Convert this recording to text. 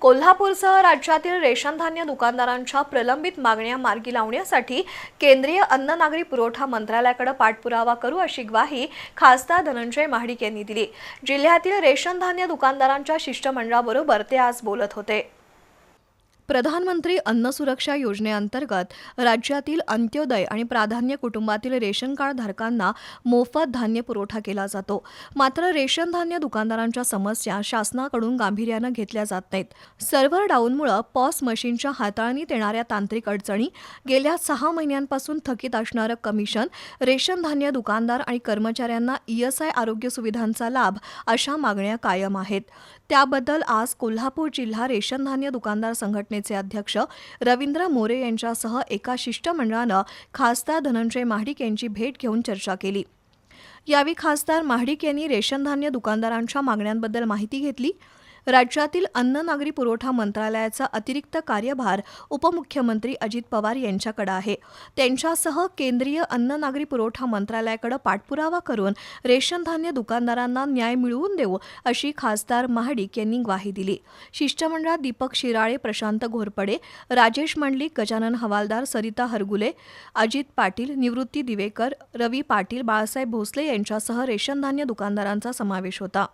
कोल्हापूरसह राज्यातील रेशन धान्य दुकानदारांच्या प्रलंबित मागण्या मार्गी लावण्यासाठी केंद्रीय अन्न नागरी पुरवठा मंत्रालयाकडे पाठपुरावा करू अशी ग्वाही खासदार धनंजय महाडिक यांनी दिली. जिल्ह्यातील रेशन धान्य दुकानदारांच्या शिष्टमंडळाबरोबर ते आज बोलत होते. प्रधानमंत्री अन्न सुरक्षा योजनेअंतर्गत राज्यातील अंत्योदय आणि प्राधान्य कुटुंबातील रेशन कार्ड धारकांना मोफत धान्य पुरवठा केला जातो. मात्र रेशन धान्य दुकानदारांच्या समस्या शासनाकडून गांभीर्यानं घेतल्या जात नाहीत. सर्व्हर डाऊनमुळं पॉस मशीनच्या हाताळणीत येणाऱ्या तांत्रिक अडचणी गेल्या सहा महिन्यांपासून थकीत असणारं कमिशन रेशन धान्य दुकानदार आणि कर्मचाऱ्यांना ईएसआय आरोग्य सुविधांचा लाभ अशा मागण्या कायम आहेत. त्याबद्दल आज कोल्हापूर जिल्हा रेशन धान्य दुकानदार संघटनेचे अध्यक्ष रवींद्र मोरे यांच्यासह एका शिष्टमंडळानं खासदार धनंजय महाडिक यांची भेट घेऊन चर्चा केली. यावेळी खासदार महाडिक यांनी रेशन धान्य दुकानदारांच्या मागण्यांबद्दल माहिती घेतली. राज्यातील अन्न नागरी पुरवठा मंत्रालयाचा अतिरिक्त कार्यभार उपमुख्यमंत्री अजित पवार यांच्याकडे आहे. त्यांच्यासह केंद्रीय अन्न नागरी पुरवठा मंत्रालयाकडे पाठपुरावा करून रेशन धान्य दुकानदारांना न्याय मिळवून देऊ अशी खासदार महाडिक यांनी ग्वाही दिली. शिष्टमंडळात दीपक शिराळे प्रशांत घोरपडे राजेश मंडलिक गजानन हवालदार सरिता हरगुले अजित पाटील निवृत्ती दिवेकर रवी पाटील बाळासाहेब भोसले यांच्यासह रेशन धान्य दुकानदारांचा समावेश होता.